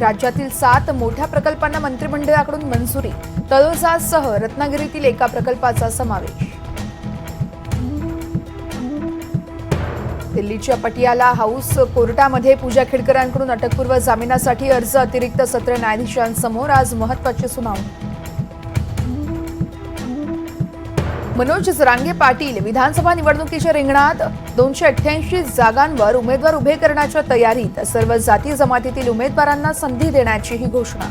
राज्यातील सात मोठ्या प्रकल्पांना मंत्रिमंडळाकडून मंजुरी. तळोजासह रत्नागिरीतील एका प्रकल्पाचा समावेश. दिल्लीच्या पटियाला हाऊस कोर्टामध्ये पूजा खेडकरांकडून अटकपूर्व जामिनासाठी अर्ज अतिरिक्त सत्र न्यायाधीशांसमोर आज महत्वाची सुनावणी. मनोज जरांगे पाटील विधानसभा निवडणुकीच्या रिंगणात दोनशे अठ्ठ्याऐंशी जागांवर उमेदवार उभे करण्याच्या तयारीत सर्व जाती जमातीतील उमेदवारांना संधी देण्याची ही घोषणा.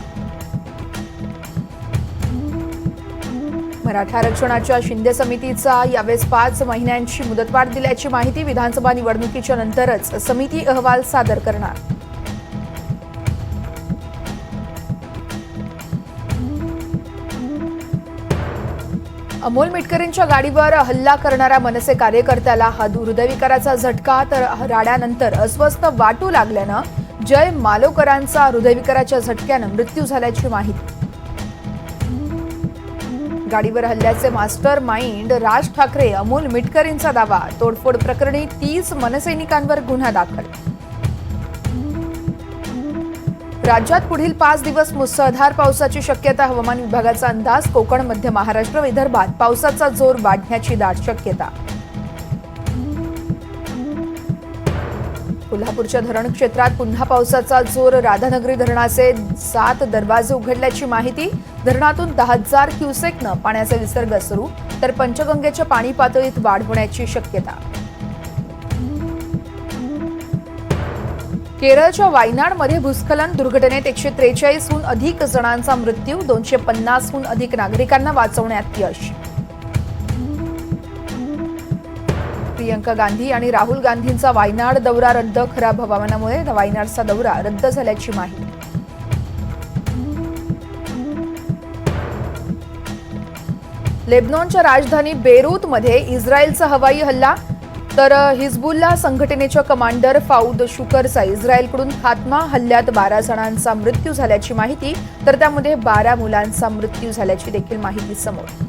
मराठा आरक्षणाच्या शिंदे समितीचा यावेळेस पाच महिन्यांची मुदतवाढ दिल्याची माहिती विधानसभा निवडणुकीच्या नंतरच समिती अहवाल सादर करणार. अमोल मिटकरींच्या गाडीवर हल्ला करणाऱ्या मनसे कार्यकर्त्याला हा हृदयविकाराचा झटका तर राड्यानंतर अस्वस्थ वाटू लागल्यानं जय मालोकरांचा हृदयविकाराच्या झटक्यानं मृत्यू झाल्याची माहिती. गाडीवर हल्ल्याचे मास्टर माइंड राज ठाकरे अमोल मिटकरींचा दावा. तोडफोड प्रकरणी तीस मनसैनिकांवर गुन्हा दाखल राज्यात पुढील पाच दिवस मुसळधार पावसाची शक्यता हवामान विभागाचा अंदाज कोकण मध्य महाराष्ट्र विदर्भात पावसाचा जोर वाढण्याची दाट शक्यता. कोल्हापूरच्या धरण क्षेत्रात पुन्हा पावसाचा जोर राधानगरी धरणाचे सात दरवाजे उघडल्याची माहिती धरणातून दहा हजार क्युसेकनं पाण्याचा विसर्ग सुरू तर पंचगंगेच्या पाणी पातळीत वाढ होण्याची शक्यता. केरळच्या वायनाडमध्ये भूस्खलन दुर्घटनेत एकशे त्रेचाळीसहून अधिक जणांचा मृत्यू दोनशे पन्नासहून अधिक नागरिकांना वाचवण्यात यश. प्रियंका गांधी आणि राहुल गांधींचा वायनाड दौरा रद्द खराब हवामानामुळे वायनाडचा दौरा रद्द झाल्याची माहिती. लेबनॉनच्या राजधानी बेरूतमध्ये इस्रायलचा हवाई हल्ला तर हिजबुल्ला संघटनेच्या कमांडर फाऊद शुकरचा इस्रायलकडून खात्मा हल्ल्यात बारा जणांचा मृत्यू झाल्याची माहिती तर त्यामध्ये बारा मुलांचा मृत्यू झाल्याची देखील माहिती समोर.